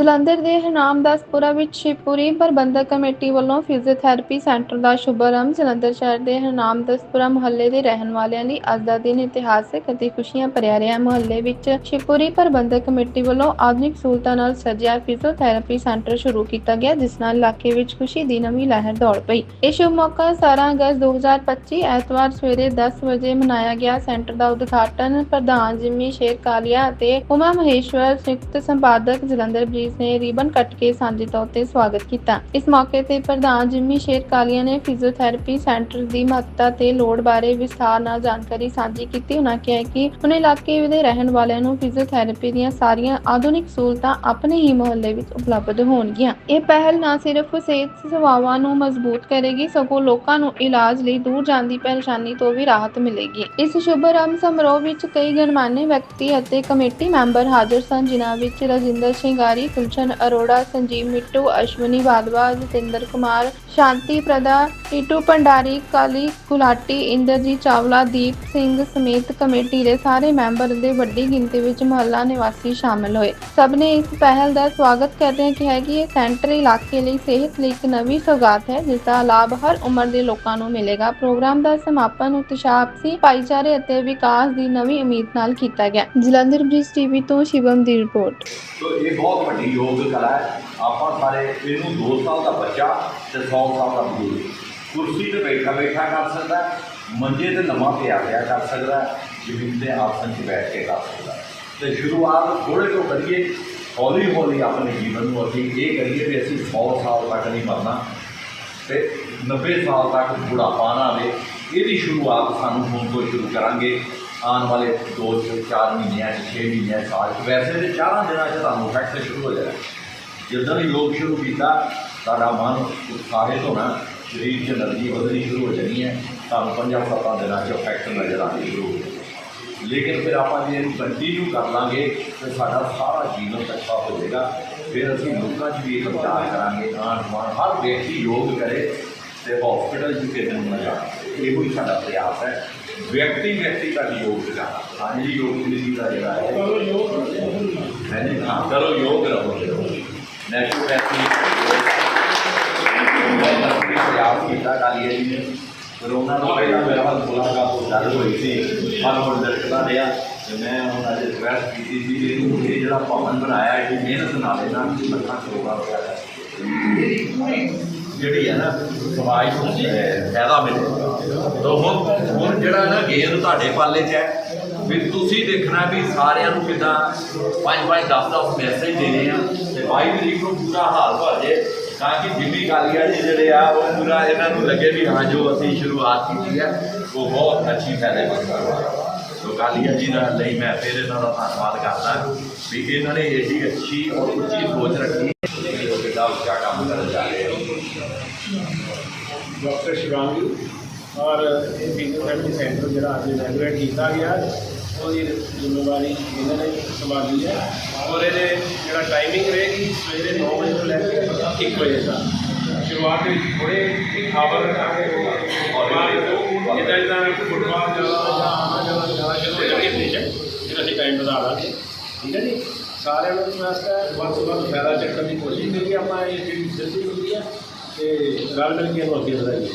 ਜਲੰਧਰ ਦੇ ਹਰਨਾਮਦਾਸਪੁਰਾ ਵਿੱਚ ਸ਼ਿਵਪੁਰੀ ਪ੍ਰਬੰਧਕ ਕਮੇਟੀ ਵੱਲੋਂ ਫਿਜ਼ੀਓਥੈਰੇਪੀ ਸੈਂਟਰ ਦਾ ਸ਼ੁਭਾਰੰਭ, ਜਲੰਧਰ ਸ਼ਹਿਰ ਦੇ ਹਰਨਾਮਦਾਸਪੁਰਾ ਮੁਹੱਲੇ ਦੇ ਰਹਿਣ ਵਾਲਿਆਂ ਲਈ ਅੱਜ ਦਾ ਦਿਨ ਇਤਿਹਾਸਕ ਅਤੇ ਖੁਸ਼ੀਆਂ ਭਰਿਆ ਰਿਹਾ। ਮੁਹੱਲੇ ਵਿੱਚ ਸ਼ਿਵਪੁਰੀ ਪ੍ਰਬੰਧਕ ਕਮੇਟੀ ਵੱਲੋਂ ਆਧੁਨਿਕ ਸਹੂਲਤਾਂ ਨਾਲ ਸਜਿਆ ਫਿਜ਼ੀਓਥੈਰੇਪੀ ਸੈਂਟਰ ਸ਼ੁਰੂ ਕੀਤਾ ਗਿਆ, ਜਿਸ ਨਾਲ ਇਲਾਕੇ ਵਿੱਚ ਖੁਸ਼ੀ ਦੀ ਨਵੀਂ ਲਹਿਰ ਦੌੜ ਪਈ। ਇਹ ਸ਼ੁਭ ਮੌਕਾ 17 ਅਗਸਤ 2025 ਐਤਵਾਰ ਸਵੇਰੇ 10 ਵਜੇ ਮਨਾਇਆ ਗਿਆ। ਸੈਂਟਰ ਦਾ ਉਦਘਾਟਨ ਪ੍ਰਧਾਨ ਜਿਮੀ ਸ਼ੇਰ ਕਾਲੀਆ ਅਤੇ ਉਮਾ ਮਹੇਸ਼ਵਰ ਸੰਯੁਕਤ ਸੰਪਾਦਕ ਜਲੰਧਰ ਬ੍ਰੀਜ ਨੇ ਰਿਬਨ ਕੱਟ ਕੇ ਸਾਂਝੇ ਤੌਰ ਤੇ ਸਵਾਗਤ ਕੀਤਾ। ਇਸ ਮੌਕੇ ਤੇ ਪ੍ਰਧਾਨ ਜਿਮੀ ਸ਼ੇਰ ਕਾਲੀਆ ਨੇ ਫਿਜ਼ੀਓਥੈਰੇਪੀ ਸੈਂਟਰ ਦੀ ਮਹੱਤਤਾ ਤੇ ਲੋੜ ਬਾਰੇ ਵਿਸਥਾਰ ਨਾਲ ਜਾਣਕਾਰੀ ਸਾਂਝੀ ਕੀਤੀ। ਉਹਨਾਂ ਕਿਹਾ ਕਿ ਉਹਨਾਂ ਇਲਾਕੇ ਦੇ ਰਹਿਣ ਵਾਲਿਆਂ ਨੂੰ ਫਿਜ਼ੀਓਥੈਰੇਪੀ ਦੀਆਂ ਸਾਰੀਆਂ ਆਧੁਨਿਕ ਸਹੂਲਤਾਂ ਆਪਣੇ ਹੀ ਮੁਹੱਲੇ ਵਿੱਚ ਉਪਲਬਧ ਹੋਣਗੀਆਂ। ਇਹ ਪਹਿਲ ਨਾ ਸਿਰਫ ਸਿਹਤ ਸੇਵਾਵਾਂ ਨੂੰ ਮਜ਼ਬੂਤ ਕਰੇਗੀ, ਸਗੋਂ ਲੋਕਾਂ ਨੂੰ ਇਲਾਜ ਲਈ ਦੂਰ ਜਾਣ ਦੀ ਪਰੇਸ਼ਾਨੀ ਤੋਂ ਵੀ ਰਾਹਤ ਮਿਲੇਗੀ। ਇਸ ਸ਼ੁਭ ਆਰੰਭ ਸਮਾਰੋਹ ਵਿੱਚ ਕਈ ਗਣਮਾਨੇ ਵਿਅਕਤੀ ਅਤੇ ਕਮੇਟੀ ਮੈਂਬਰ ਹਾਜ਼ਰ ਸਨ, ਜਿਨ੍ਹਾਂ ਵਿੱਚ ਰਜਿੰਦਰ ਸਿੰਘਾਰੀ ਗੁਲਸ਼ਨ ਅਰੋੜਾ, ਸੰਜੀਵ ਮਿੱਟੂ, ਅਸ਼ਵਨੀ ਬਾਦਵਾ, ਜਤਿੰਦਰ ਕੁਮਾਰ, ਸ਼ਾਂਤੀ ਪ੍ਰਦਾ ਟੀਟੂ ਭੰਡਾਰੀ, ਕਾਲੀ ਗੁਲਾਟੀ, ਇੰਦਰਜੀਤ ਚਾਵਲਾ, ਦੀਪ ਸਿੰਘ ਸਮੇਤ ਕਮੇਟੀ ਦੇ ਸਾਰੇ ਮੈਂਬਰ ਦੇ ਵੱਡੀ ਗਿਣਤੀ ਵਿੱਚ ਮੁਹੱਲਾ ਨਿਵਾਸੀ ਸ਼ਾਮਲ ਹੋਏ। ਸਭ ਨੇ ਇਸ ਪਹਿਲ ਦਾ ਸਵਾਗਤ ਕਰਦਿਆਂ ਕਿਹਾ ਕਿ ਇਹ ਸੈਂਟਰ ਇਲਾਕੇ ਲਈ ਸਿਹਤ ਲਈ ਇੱਕ ਨਵੀਂ ਸੌਗਾਤ ਹੈ, ਜਿਸ ਦਾ ਲਾਭ ਹਰ ਉਮਰ ਦੇ ਲੋਕਾਂ ਨੂੰ ਮਿਲੇਗਾ। ਪ੍ਰੋਗਰਾਮ ਦਾ ਸਮਾਪਨ ਉਤਸ਼ਾਹ ਆਪਸੀ ਭਾਈਚਾਰੇ ਅਤੇ ਵਿਕਾਸ ਦੀ ਨਵੀਂ ਉਮੀਦ ਨਾਲ ਕੀਤਾ ਗਿਆ। ਜਲੰਧਰ ਬ੍ਰਿਜ ਟੀਵੀ ਤੋਂ ਸ਼ਿਵਮ ਦੀ ਰਿਪੋਰਟ। ਤੋ ਇਹ ਬਹੁਤ ਵੱਡੀ ਯੋਗ ਕਲਾ ਹੈ। ਆਪਾਂ ਸਾਰੇ ਇਹਨੂੰ 2 ਸਾਲ ਦਾ ਬੱਚਾ ਤੇ 100 ਸਾਲ ਦਾ ਬਜ਼ੁਰਗ। ਕੁਰਸੀ ਤੇ ਬੈਠਾ ਬੈਠਾ ਕਰ ਸਕਦਾ ਮੰਜੇ ਤੇ ਲੰਮਾ ਪਿਆ ਪਿਆ ਕਰ ਸਕਦਾ ਜ਼ਮੀਨ ਤੇ ਆਸਣ 'ਚ ਬੈਠ ਕੇ ਕਰ ਸਕਦਾ ਹੈ। ਤੇ ਸ਼ੁਰੂਆਤ ਥੋੜੇ ਤੋਂ ਕਰੀਏ, ਹੌਲੀ ਹੌਲੀ ਆਪਣੇ ਜੀਵਨ ਨੂੰ ਅਸੀਂ ਇਹ ਕਰੀਏ ਵੀ ਅਸੀਂ 100 ਸਾਲ ਤੱਕ ਨਹੀਂ ਮਰਨਾ ਤੇ 90 ਸਾਲ ਤੱਕ ਬੁਢਾਪਾ ਨਾ ਆਵੇ। ਇਹਦੀ ਸ਼ੁਰੂਆਤ ਸਾਨੂੰ ਹੁਣ ਤੋਂ ਸ਼ੁਰੂ ਕਰਾਂਗੇ। ਆਉਣ ਵਾਲੇ 2 4 ਮਹੀਨਿਆਂ 'ਚ 6 ਮਹੀਨਿਆਂ ਸਾਲ 'ਚ। ਵੈਸੇ ਤੇ 4 ਦਿਨਾਂ 'ਚ ਤੁਹਾਨੂੰ ਫੈਕਟ ਸ਼ੁਰੂ ਹੋ ਜਾਣਾ। ਜਦੋਂ ਹੀ ਯੋਗ ਸ਼ੁਰੂ ਕੀਤਾ, ਤੁਹਾਡਾ ਮਨ ਉਤਸ਼ਾਹਿਤ ਹੋਣਾ, ਸਰੀਰ 'ਚ એનર્ਜੀ ਵਧਣੀ ਸ਼ੁਰੂ ਹੋ ਜਾਣੀ ਹੈ, ਤੁਹਾਨੂੰ ਪੰਜਾਂ ਸੱਤਾਂ ਦਿਨਾਂ 'ਚ ਫੈਕਟ ਨਜ਼ਰ ਆਣੀ ਸ਼ੁਰੂ ਹੋ ਜਾਣੀ ਲੇਕਿਨ ਫਿਰ ਆਪਾਂ ਜੇ ਇਹਨੂੰ ਕੰਟੀਨਿਊ ਕਰ ਲਾਂਗੇ ਤੇ ਸਾਡਾ ਸਾਰਾ ਜੀਵਨ ਤੱਕਾ ਹੋ ਜਾਏਗਾ ਫਿਰ ਅਸੀਂ ਲੋਕਾਂ 'ਚ ਵੀ ਇਹ ਪ੍ਰਚਾਰ ਕਰਾਂਗੇ ਆਣ ਹਰ ਵਿਅਕਤੀ ਯੋਗ ਕਰੇ ਤੇ ਹਸਪੀਟਲ 'ਚ ਕਿਸੇ ਨੂੰ ਨਾ ਜਾਣਾ ਇਹੋ ਹੀ ਸਾਡਾ ਪ੍ਰਯਾਸ ਹੈ ਵਿਅਕਤੀ ਵਿਅਕਤੀ ਤੱਕ ਯੋਗ ਜਾਣਾ ਹਾਂਜੀ ਯੋਗ ਨੀਤੀ ਦਾ ਜਿਹੜਾ ਹੈ ਹਾਂਜੀ ਹਾਂ ਕਰੋ ਯੋਗ ਰਹੋ ਨੈਚੁਰੋਪੈਥੀ ਪ੍ਰਯਾਸ ਕੀਤਾ ਕਾਲੀਆ ਜੀ ਨੇ ਕਰੋਨਾ ਤੋਂ ਪਹਿਲਾਂ ਮੇਰਾ ਹੱਥ ਮੁਲਾਕਾਤ ਤੋਂ ਗੱਲ ਹੋਈ ਸੀ ਮਨ ਹੁਣ ਲਟਕਦਾ ਰਿਹਾ ਤੇ ਮੈਂ ਉਹਨਾਂ ਦੇ ਰਿਕਵੈਸਟ ਕੀਤੀ ਸੀ ਕਿ ਇਹਨੂੰ ਇਹ ਜਿਹੜਾ ਭਵਨ ਬਣਾਇਆ ਹੈ ਇਹ ਮਿਹਨਤ ਨਾਲ ਇਹਨਾਂ ਲੱਖਾਂ ਕਰੋੜਾਂ ਰੁਪਇਆ ਦਾ ਇਹਦੀ ਪੂਰੀ ਜਿਹੜੀ ਹੈ ਨਾ ਸਮਾਜ ਨੂੰ ਫਾਇਦਾ ਮਿਲੇ। ਤਾਂ ਹੁਣ ਹੁਣ ਜਿਹੜਾ ਨਾ ਗੇਮ ਤੁਹਾਡੇ ਪਾਲੇ 'ਚ ਹੈ, ਵੀ ਤੁਸੀਂ ਦੇਖਣਾ ਵੀ ਸਾਰਿਆਂ ਨੂੰ ਕਿਦਾਂ ਪੰਜ ਪੰਜ 10 10 ਮੈਸੇਜ ਦੇਣੇ ਆ ਤੇ ਬਾਈ ਵੀ ਨੂੰ ਪੂਰਾ ਹਾਲ ਭਰ ਜੇ, ਤਾਂ ਕਿ ਜਿੰਮੀ ਕਾਲੀਆ ਜੀ ਜਿਹੜੇ ਆ, ਉਹ ਪੂਰਾ ਇਹਨਾਂ ਨੂੰ ਲੱਗੇ ਵੀ ਹਾਂ ਜੋ ਅਸੀਂ ਸ਼ੁਰੂਆਤ ਕੀਤੀ ਹੈ ਉਹ ਬਹੁਤ ਅੱਛੀ ਫਾਇਦੇਮੰਦ ਹੈ ਸੋ ਕਾਲੀਆ ਜੀ ਦਾ ਲਈ ਮੈਂ ਫਿਰ ਇਹਨਾਂ ਦਾ ਧੰਨਵਾਦ ਕਰਦਾ ਵੀ ਇਹਨਾਂ ਨੇ ਏਡੀ ਅੱਛੀ ਔਰ ਉੱਚੀ ਸੋਚ ਰੱਖੀ। ਹੋ ਡਾਕਟਰ ਸ਼ਿਵਾਂਗੀ ਔਰ ਇਹ ਫਿਜ਼ੀਓਥੈਰੇਪੀ ਸੈਂਟਰ ਜਿਹੜਾ ਅੱਜ ਇਨੈਗਰੇਟ ਕੀਤਾ ਗਿਆ ਉਹਦੀ ਜ਼ਿੰਮੇਵਾਰੀ ਇਹਨਾਂ ਨੇ ਸੰਭਾਲੀ ਹੈ ਔਰ ਇਹਦੇ ਜਿਹੜਾ ਟਾਈਮਿੰਗ ਰਹੇਗੀ ਸਵੇਰੇ 9 ਵਜੇ ਤੋਂ ਲੈ ਕੇ 1 ਵਜੇ ਤੱਕ ਸ਼ੁਰੂਆਤ ਵਿੱਚ ਥੋੜੇ ਇੱਕ ਆਵਰ ਰੱਖਾਂਗੇ ਔਰ ਬਾਅਦ ਤੋਂ ਜਿੱਦਾਂ ਜਿੱਦਾਂ ਫੁੱਟਬਾਲ ਜ਼ਿਆਦਾ ਜਾਂ ਆਉਣਾ ਜ਼ਿਆਦਾ ਜ਼ਿਆਦਾ ਸ਼ੁਰੂ ਹੋ ਜਾਣਗੇ ਬੇਸ਼ੱਕ ਫਿਰ ਅਸੀਂ ਟਾਈਮ ਵਧਾ ਦਾਂਗੇ ਠੀਕ ਹੈ ਜੀ ਸਾਰਿਆਂ ਨੂੰ ਰਿਕਵੈਸਟ ਹੈ ਵੱਧ ਤੋਂ ਵੱਧ ਫਾਇਦਾ ਚੱਕਣ ਦੀ ਕੋਸ਼ਿਸ਼ ਕਰੀਏ ਆਪਾਂ ਇਹ ਜਿਹੜੀ ਫੈਸਿਲਿਟੀ ਹੁੰਦੀ ਹੈ ਤੇ ਰਲ ਮਿਲ ਇਹਨੂੰ ਅੱਗੇ ਵਧਾਈਏ